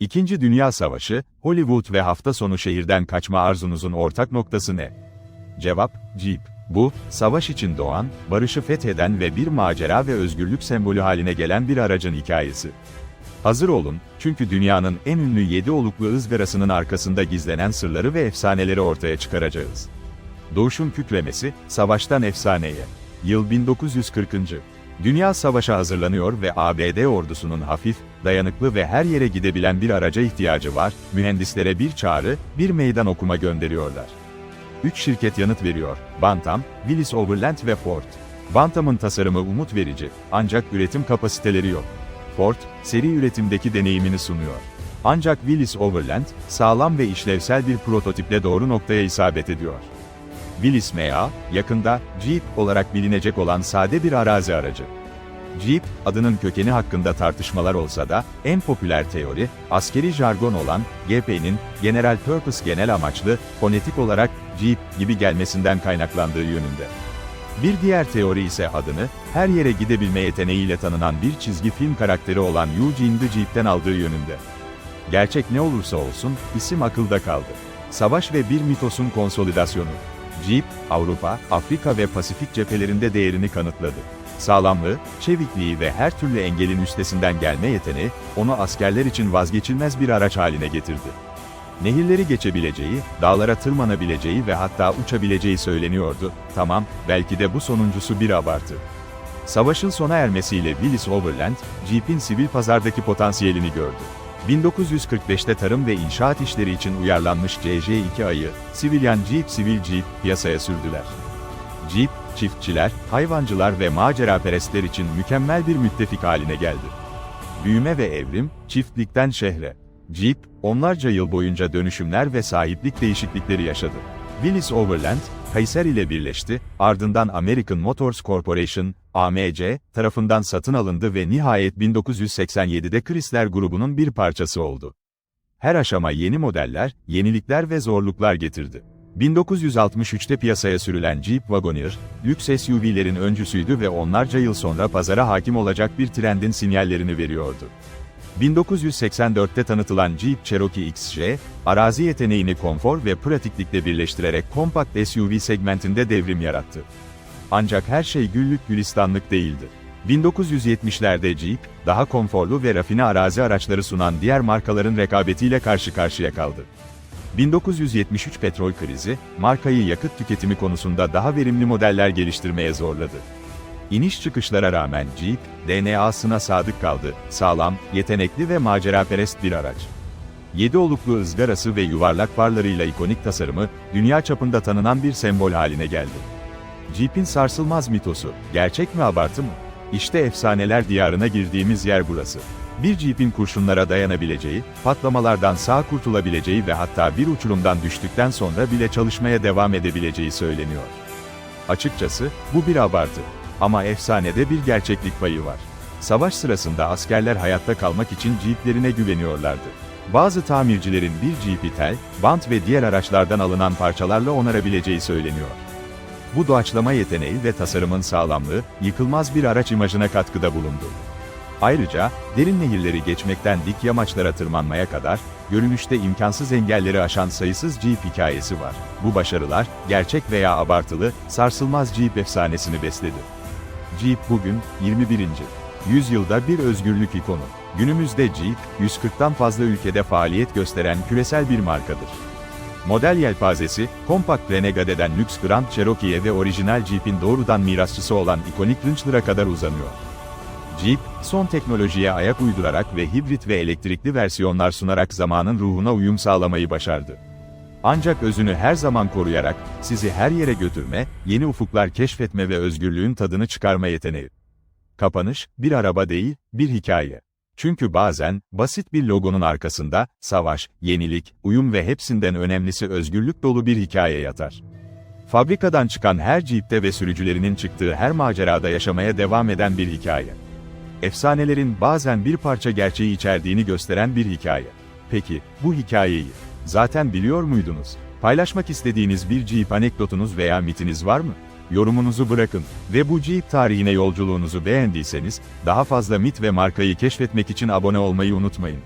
İkinci Dünya Savaşı, Hollywood ve hafta sonu şehirden kaçma arzunuzun ortak noktası ne? Cevap, Jeep. Bu, savaş için doğan, barışı fetheden ve bir macera ve özgürlük sembolü haline gelen bir aracın hikayesi. Hazır olun, çünkü dünyanın en ünlü yedi oluklu ızgarasının arkasında gizlenen sırları ve efsaneleri ortaya çıkaracağız. Doğuşun kükremesi, savaştan efsaneye. Yıl 1940. Dünya savaşa hazırlanıyor ve ABD ordusunun hafif, dayanıklı ve her yere gidebilen bir araca ihtiyacı var, mühendislere bir çağrı, bir meydan okuma gönderiyorlar. Üç şirket yanıt veriyor, Bantam, Willis Overland ve Ford. Bantam'ın tasarımı umut verici, ancak üretim kapasiteleri yok. Ford, seri üretimdeki deneyimini sunuyor. Ancak Willis Overland, sağlam ve işlevsel bir prototiple doğru noktaya isabet ediyor. Willys MA, yakında Jeep olarak bilinecek olan sade bir arazi aracı. Jeep, adının kökeni hakkında tartışmalar olsa da, en popüler teori, askeri jargon olan GP'nin General Purpose genel amaçlı, fonetik olarak Jeep gibi gelmesinden kaynaklandığı yönünde. Bir diğer teori ise adını, her yere gidebilme yeteneğiyle tanınan bir çizgi film karakteri olan Eugene the Jeep'ten aldığı yönünde. Gerçek ne olursa olsun, isim akılda kaldı. Savaş ve bir mitosun konsolidasyonu. Jeep, Avrupa, Afrika ve Pasifik cephelerinde değerini kanıtladı. Sağlamlığı, çevikliği ve her türlü engelin üstesinden gelme yeteneği, onu askerler için vazgeçilmez bir araç haline getirdi. Nehirleri geçebileceği, dağlara tırmanabileceği ve hatta uçabileceği söyleniyordu. Tamam, belki de bu sonuncusu bir abartı. Savaşın sona ermesiyle Willis Overland, Jeep'in sivil pazardaki potansiyelini gördü. 1945'te tarım ve inşaat işleri için uyarlanmış CJ2 ayı, Civilian Jeep Civil Jeep piyasaya sürdüler. Jeep, çiftçiler, hayvancılar ve maceraperestler için mükemmel bir müttefik haline geldi. Büyüme ve evrim, çiftlikten şehre. Jeep, onlarca yıl boyunca dönüşümler ve sahiplik değişiklikleri yaşadı. Willis Overland, Kayser ile birleşti, ardından American Motors Corporation, AMC, tarafından satın alındı ve nihayet 1987'de Chrysler grubunun bir parçası oldu. Her aşama yeni modeller, yenilikler ve zorluklar getirdi. 1963'te piyasaya sürülen Jeep Wagoneer, lüks SUV'lerin öncüsüydü ve onlarca yıl sonra pazara hakim olacak bir trendin sinyallerini veriyordu. 1984'te tanıtılan Jeep Cherokee XJ, arazi yeteneğini konfor ve pratiklikle birleştirerek kompakt SUV segmentinde devrim yarattı. Ancak her şey güllük gülistanlık değildi. 1970'lerde Jeep, daha konforlu ve rafine arazi araçları sunan diğer markaların rekabetiyle karşı karşıya kaldı. 1973 petrol krizi, markayı yakıt tüketimi konusunda daha verimli modeller geliştirmeye zorladı. İniş çıkışlara rağmen Jeep, DNA'sına sadık kaldı, sağlam, yetenekli ve maceraperest bir araç. 7 oluklu ızgarası ve yuvarlak farlarıyla ikonik tasarımı, dünya çapında tanınan bir sembol haline geldi. Jeep'in sarsılmaz mitosu, gerçek mi abartı mı? İşte efsaneler diyarına girdiğimiz yer burası. Bir Jeep'in kurşunlara dayanabileceği, patlamalardan sağ kurtulabileceği ve hatta bir uçurumdan düştükten sonra bile çalışmaya devam edebileceği söyleniyor. Açıkçası, bu bir abartı. Ama efsanede bir gerçeklik payı var. Savaş sırasında askerler hayatta kalmak için Jeep'lerine güveniyorlardı. Bazı tamircilerin bir Jeep'i tel, bant ve diğer araçlardan alınan parçalarla onarabileceği söyleniyor. Bu doğaçlama yeteneği ve tasarımın sağlamlığı, yıkılmaz bir araç imajına katkıda bulundu. Ayrıca, derin nehirleri geçmekten dik yamaçlara tırmanmaya kadar, görünüşte imkansız engelleri aşan sayısız Jeep hikayesi var. Bu başarılar, gerçek veya abartılı, sarsılmaz Jeep efsanesini besledi. Jeep bugün, 21. yüzyılda bir özgürlük ikonu. Günümüzde Jeep, 140'tan fazla ülkede faaliyet gösteren küresel bir markadır. Model yelpazesi, kompakt Renegade'den lüks Grand Cherokee'ye ve orijinal Jeep'in doğrudan mirasçısı olan ikonik Wranglera kadar uzanıyor. Jeep, son teknolojiye ayak uydurarak ve hibrit ve elektrikli versiyonlar sunarak zamanın ruhuna uyum sağlamayı başardı. Ancak özünü her zaman koruyarak, sizi her yere götürme, yeni ufuklar keşfetme ve özgürlüğün tadını çıkarma yeteneği. Kapanış, bir araba değil, bir hikaye. Çünkü bazen, basit bir logonun arkasında, savaş, yenilik, uyum ve hepsinden önemlisi özgürlük dolu bir hikaye yatar. Fabrikadan çıkan her Jeep'te ve sürücülerinin çıktığı her macerada yaşamaya devam eden bir hikaye. Efsanelerin bazen bir parça gerçeği içerdiğini gösteren bir hikaye. Peki, bu hikayeyi zaten biliyor muydunuz? Paylaşmak istediğiniz bir Jeep anekdotunuz veya mitiniz var mı? Yorumunuzu bırakın ve bu Jeep tarihine yolculuğunuzu beğendiyseniz, daha fazla mit ve markayı keşfetmek için abone olmayı unutmayın.